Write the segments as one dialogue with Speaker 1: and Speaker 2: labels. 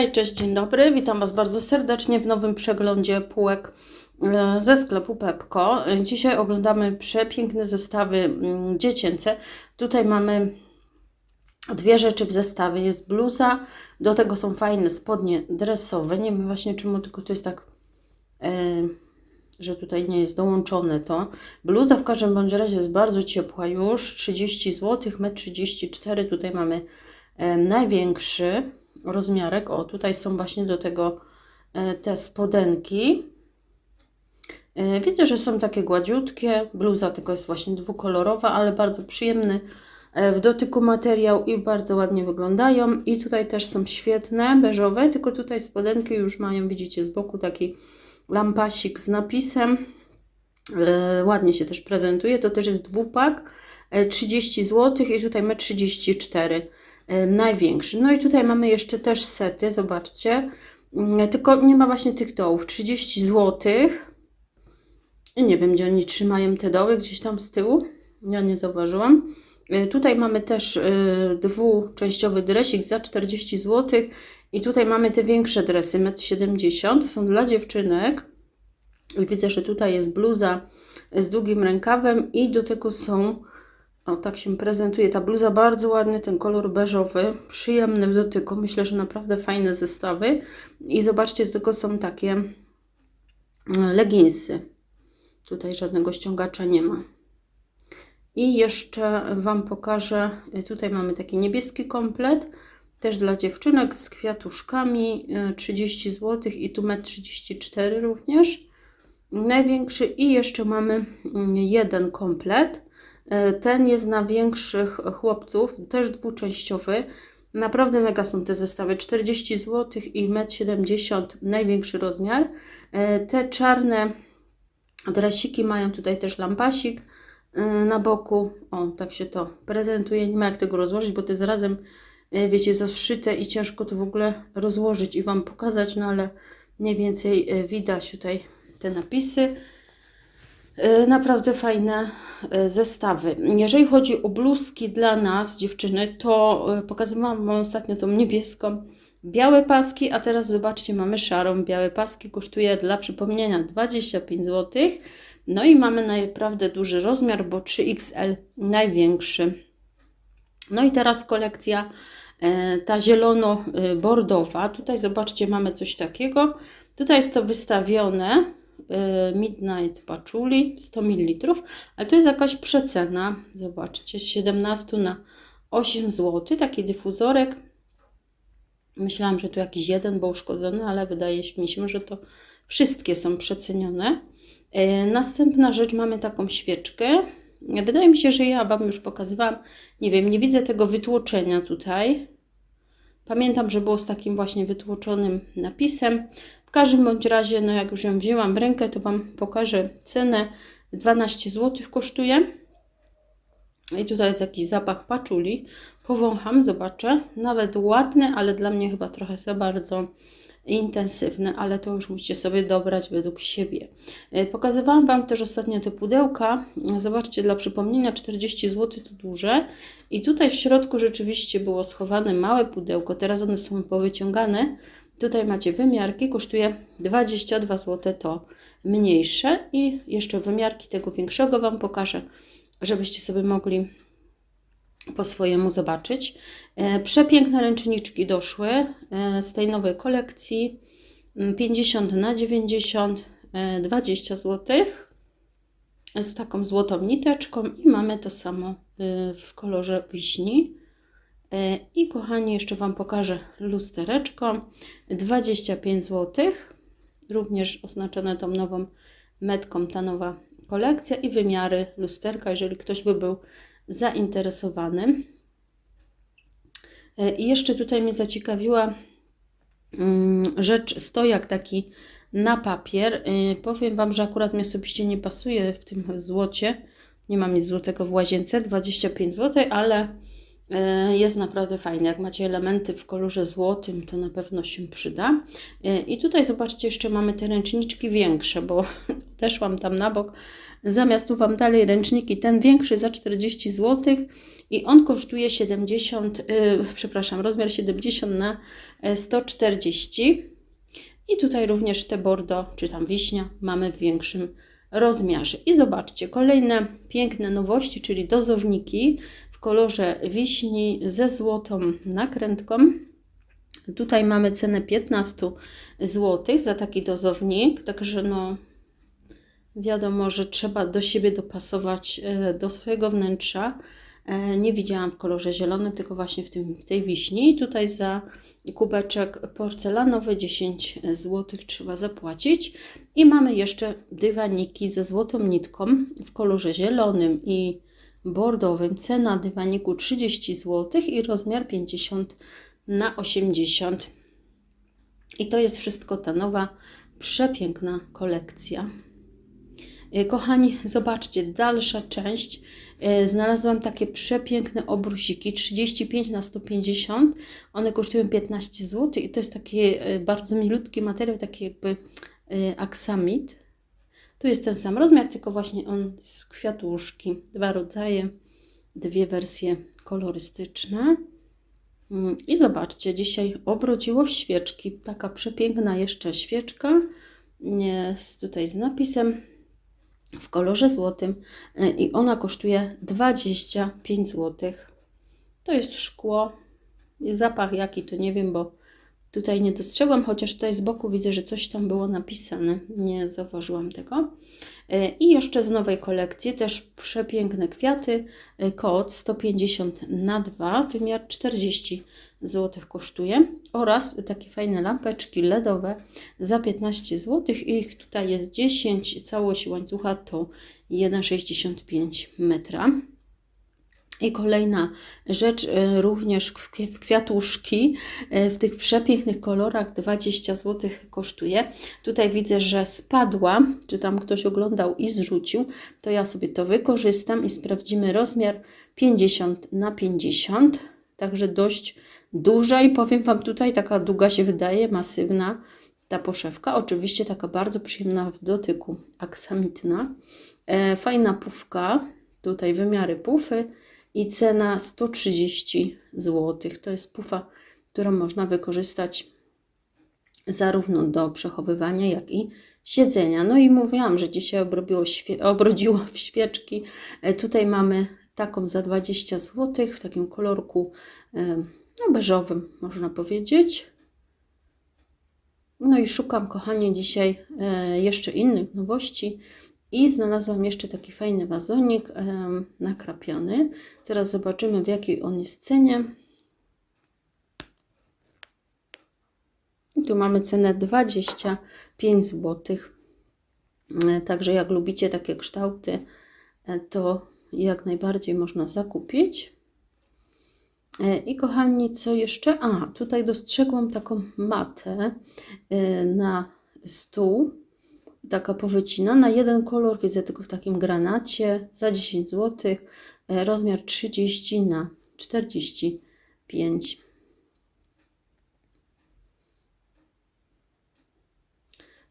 Speaker 1: Hej, cześć, dzień dobry. Witam Was bardzo serdecznie w nowym przeglądzie półek e, ze sklepu Pepko. Dzisiaj oglądamy przepiękne zestawy mm, dziecięce. Tutaj mamy dwie rzeczy w zestawie. Jest bluza, do tego są fajne spodnie dresowe. Nie wiem właśnie czemu, tylko to jest tak, e, że tutaj nie jest dołączone to. Bluza w każdym bądź razie jest bardzo ciepła już. 30 zł, 1,34 m. Tutaj mamy e, największy rozmiarek. O, tutaj są właśnie do tego e, te spodenki. E, Widzę, że są takie gładziutkie. Bluza tylko jest właśnie dwukolorowa, ale bardzo przyjemny e, w dotyku materiał i bardzo ładnie wyglądają. I tutaj też są świetne, beżowe, tylko tutaj spodenki już mają, widzicie, z boku taki lampasik z napisem. Ładnie się też prezentuje. To też jest dwupak. e, 30 zł i tutaj my 34 e, największy. No i tutaj mamy jeszcze też sety, zobaczcie. Mm, Tylko nie ma właśnie tych dołów. 30 zł. Nie wiem, gdzie oni trzymają te doły, gdzieś tam z tyłu. Ja nie zauważyłam. E, Tutaj mamy też e, dwuczęściowy dresik za 40 zł. I tutaj mamy te większe dresy, 1,70 m. Są dla dziewczynek. Widzę, że tutaj jest bluza z długim rękawem i do tego są, o tak się prezentuje ta bluza, bardzo ładny, ten kolor beżowy, przyjemny w dotyku, myślę, że naprawdę fajne zestawy. I zobaczcie, tego są takie mm, leginsy, tutaj żadnego ściągacza nie ma. I jeszcze Wam pokażę, y, tutaj mamy taki niebieski komplet, też dla dziewczynek z kwiatuszkami, y, 30 zł i tu 1,34 m również. Największy. I jeszcze mamy mm, jeden komplet. E, Ten jest na większych chłopców, też dwuczęściowy. Naprawdę mega są te zestawy. 40 zł i 1,70 m największy rozmiar. E, Te czarne dresiki mają tutaj też lampasik e, na boku. O, tak się to prezentuje. Nie ma jak tego rozłożyć, bo to jest razem, wiecie, zaszyte i ciężko to w ogóle rozłożyć i Wam pokazać, no ale mniej więcej widać tutaj te napisy. E, Naprawdę fajne e, zestawy. Jeżeli chodzi o bluzki dla nas, dziewczyny, to e, pokazywałam Wam ostatnio tą niebieską. Białe paski, a teraz zobaczcie, mamy szarą. Białe paski kosztuje dla przypomnienia 25 zł. No i mamy naprawdę duży rozmiar, bo 3XL największy. No i teraz kolekcja ta zielono-bordowa. Tutaj zobaczcie, mamy coś takiego. Tutaj jest to wystawione. E, Midnight Patchouli 100 ml, ale to jest jakaś przecena. Zobaczcie, z 17 na 8 zł. Taki dyfuzorek. Myślałam, że tu jakiś jeden był uszkodzony, ale wydaje mi się, że to wszystkie są przecenione. E, Następna rzecz, mamy taką świeczkę. Wydaje mi się, że ja Wam już pokazywałam. Nie wiem, nie widzę tego wytłoczenia tutaj. Pamiętam, że było z takim właśnie wytłoczonym napisem. W każdym bądź razie, no jak już ją wzięłam w rękę, to Wam pokażę cenę. 12 zł kosztuje. I tutaj jest jakiś zapach paczuli. Powącham, zobaczę. Nawet ładny, ale dla mnie chyba trochę za bardzo intensywny, ale to już musicie sobie dobrać według siebie. E, Pokazywałam Wam też ostatnio te pudełka. Zobaczcie, dla przypomnienia 40 zł to duże. I tutaj w środku rzeczywiście było schowane małe pudełko. Teraz one są powyciągane. Tutaj macie wymiarki, kosztuje 22 zł to mniejsze i jeszcze wymiarki tego większego Wam pokażę, żebyście sobie mogli po swojemu zobaczyć. E, Przepiękne ręczniczki doszły e, z tej nowej kolekcji. Mm, 50 na 90, e, 20 zł z taką złotą niteczką i mamy to samo e, w kolorze wiśni. I kochani, jeszcze Wam pokażę lustereczko. 25 zł. Również oznaczone tą nową metką ta nowa kolekcja i wymiary lusterka, jeżeli ktoś by był zainteresowany. E, I jeszcze tutaj mnie zaciekawiła mm, rzecz, stojak taki na papier. E, Powiem Wam, że akurat mi osobiście nie pasuje w tym złocie. Nie mam nic złotego w łazience, 25 zł, ale Jest naprawdę fajny. Jak macie elementy w kolorze złotym, to na pewno się przyda. E, I tutaj zobaczcie, jeszcze mamy te ręczniczki większe, bo odeszłam tam na bok. Zamiast tu Wam dalej ręczniki, ten większy za 40 zł i on kosztuje 70, yy, przepraszam, rozmiar 70 na e, 140. I tutaj również te bordo, czy tam wiśnia, mamy w większym rozmiarze. I zobaczcie, kolejne piękne nowości, czyli dozowniki kolorze wiśni ze złotą nakrętką. Tutaj mamy cenę 15 zł za taki dozownik, także no wiadomo, że trzeba do siebie dopasować e, do swojego wnętrza. E, Nie widziałam w kolorze zielonym, tylko właśnie w, tym, w tej wiśni. I tutaj za kubeczek porcelanowy 10 zł trzeba zapłacić. I mamy jeszcze dywaniki ze złotą nitką w kolorze zielonym i bordowym. Cena dywaniku 30 zł i rozmiar 50 na 80. I to jest wszystko ta nowa, przepiękna kolekcja. E, Kochani, zobaczcie, dalsza część. E, Znalazłam takie przepiękne obrusiki 35 na 150. One kosztują 15 zł i to jest taki e, bardzo milutki materiał, taki jakby aksamit. Tu jest ten sam rozmiar, tylko właśnie on z kwiatuszki. Dwa rodzaje, dwie wersje kolorystyczne. Mm, I zobaczcie, dzisiaj obrodziło w świeczki. Taka przepiękna jeszcze świeczka. Jest tutaj z napisem w kolorze złotym y, i ona kosztuje 25 zł. To jest szkło. Zapach jaki to nie wiem, bo tutaj nie dostrzegłam, chociaż tutaj z boku widzę, że coś tam było napisane. Nie zauważyłam tego. Y, I jeszcze z nowej kolekcji też przepiękne kwiaty. Y, Kot 150 na 2, wymiar 40 zł kosztuje oraz takie fajne lampeczki LEDowe za 15 zł. Ich tutaj jest 10, całość łańcucha to 1,65 metra. I kolejna rzecz, e, również w kwi- w kwiatuszki, e, w tych przepięknych kolorach 20 zł kosztuje. Tutaj widzę, że spadła, czy tam ktoś oglądał i zrzucił, to ja sobie to wykorzystam i sprawdzimy rozmiar 50 na 50, także dość duża i powiem Wam tutaj, taka długa się wydaje, masywna ta poszewka, oczywiście taka bardzo przyjemna w dotyku, aksamitna. E, fajna pufka, tutaj wymiary pufy i cena 130 zł. To jest pufa, którą można wykorzystać zarówno do przechowywania, jak i siedzenia. No i mówiłam, że dzisiaj obrobiło obrodziło w świeczki. E, Tutaj mamy taką za 20 zł w takim kolorku e, no, beżowym, można powiedzieć. No i szukam, kochanie, dzisiaj e, jeszcze innych nowości. I znalazłam jeszcze taki fajny wazonik nakrapiany. Zaraz zobaczymy, w jakiej on jest cenie. I tu mamy cenę 25 zł. E, Także jak lubicie takie kształty, e, to jak najbardziej można zakupić. E, I kochani, co jeszcze? A, tutaj dostrzegłam taką matę na stół. Taka powycina na jeden kolor, widzę tylko w takim granacie za 10 zł. e, Rozmiar 30 na 45.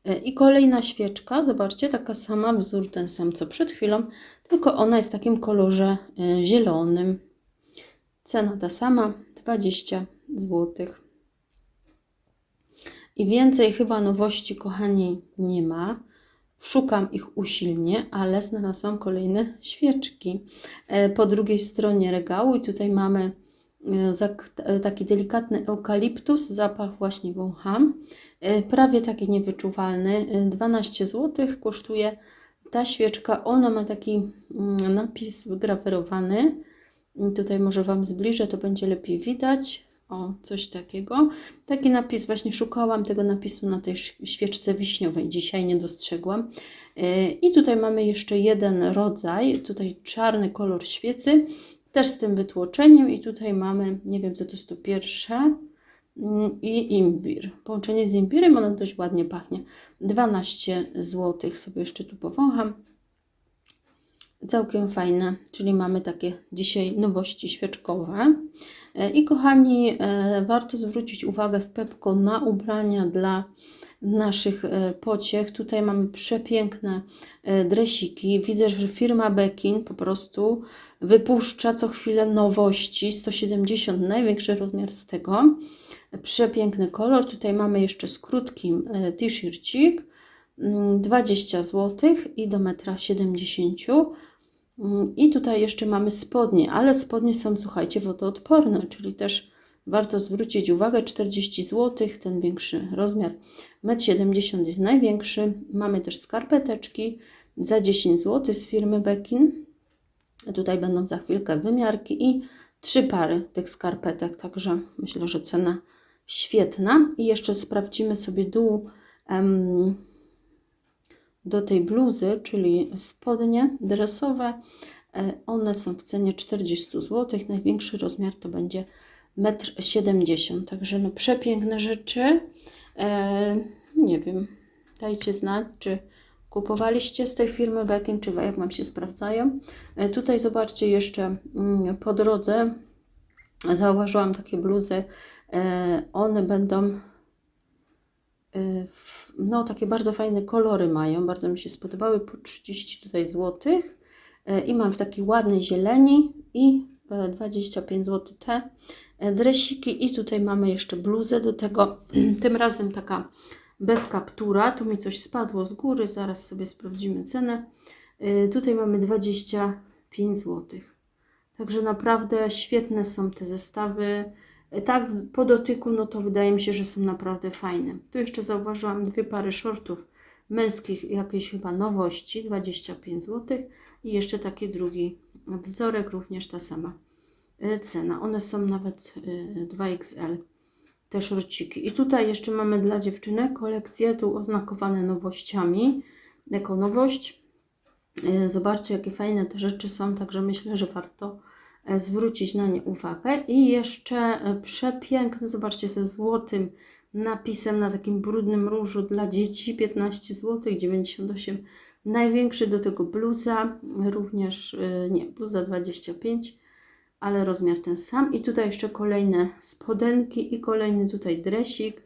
Speaker 1: E, I kolejna świeczka, zobaczcie, taka sama, wzór ten sam co przed chwilą, tylko ona jest w takim kolorze e, zielonym. Cena ta sama, 20 zł. I więcej chyba nowości, kochani, nie ma. Szukam ich usilnie, ale znalazłam kolejne świeczki. E, po drugiej stronie regału i tutaj mamy e, e, taki delikatny eukaliptus, zapach właśnie wącham, prawie taki niewyczuwalny, e, 12 zł kosztuje ta świeczka, ona ma taki mm, napis wygrawerowany, tutaj może Wam zbliżę, to będzie lepiej widać. O, coś takiego. Taki napis, właśnie szukałam tego napisu na tej świeczce wiśniowej. Dzisiaj nie dostrzegłam. E, I tutaj mamy jeszcze jeden rodzaj. Tutaj czarny kolor świecy, też z tym wytłoczeniem. I tutaj mamy, nie wiem co to jest to pierwsze. Mm, I imbir. Połączenie z imbirem, ono dość ładnie pachnie. 12 zł sobie jeszcze tu powącham. Całkiem fajne, czyli mamy takie dzisiaj nowości świeczkowe. E, I kochani, e, warto zwrócić uwagę w Pepko na ubrania dla naszych e, pociech. Tutaj mamy przepiękne dresiki. Widzę, że firma Bekin po prostu wypuszcza co chwilę nowości. 170, największy rozmiar z tego. Przepiękny kolor. Tutaj mamy jeszcze z krótkim t-shircik. Mm, 20 zł i do metra 70. Mm, I tutaj jeszcze mamy spodnie, ale spodnie są, słuchajcie, wodoodporne, czyli też warto zwrócić uwagę, 40 zł, ten większy rozmiar, 1,70 m jest największy. Mamy też skarpeteczki za 10 zł z firmy Bekin. Tutaj będą za chwilkę wymiarki i trzy pary tych skarpetek, także myślę, że cena świetna. I jeszcze sprawdzimy sobie dół do tej bluzy, czyli spodnie dresowe. E, One są w cenie 40 zł. Największy rozmiar to będzie 1,70 m. Także no przepiękne rzeczy. E, nie wiem, dajcie znać, czy kupowaliście z tej firmy Bekin, czy jak Wam się sprawdzają. E, tutaj zobaczcie jeszcze mm, po drodze zauważyłam takie bluzy. One będą no takie bardzo fajne kolory mają, bardzo mi się spodobały, po 30 tutaj złotych. E, i mam w takiej ładnej zieleni i e, 25 zł te dresiki. I tutaj mamy jeszcze bluzę do tego, tym razem taka bez kaptura, tu mi coś spadło z góry, zaraz sobie sprawdzimy cenę, tutaj mamy 25 złotych. Także naprawdę świetne są te zestawy. Tak po dotyku, no to wydaje mi się, że są naprawdę fajne. Tu jeszcze zauważyłam dwie pary shortów męskich, jakieś chyba nowości, 25 zł. I jeszcze taki drugi wzorek, również ta sama e, cena. One są nawet e, 2XL, te szorciki. I tutaj jeszcze mamy dla dziewczynek kolekcje, tu oznakowane nowościami, jako nowość. E, Zobaczcie, jakie fajne te rzeczy są, także myślę, że warto e, zwrócić na nie uwagę. I jeszcze e, przepiękne, zobaczcie, ze złotym napisem na takim brudnym różu dla dzieci, 15 zł, 98 Największy do tego bluza, również, e, nie, bluza 25, ale rozmiar ten sam. I tutaj jeszcze kolejne spodenki i kolejny tutaj dresik.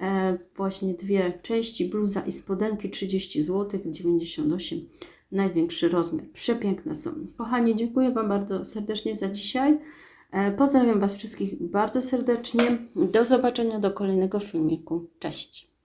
Speaker 1: E, właśnie dwie części, bluza i spodenki 30 zł, 98 największy rozmiar. Przepiękne są. Kochani, dziękuję Wam bardzo serdecznie za dzisiaj. E, Pozdrawiam Was wszystkich bardzo serdecznie. Do zobaczenia do kolejnego filmiku. Cześć.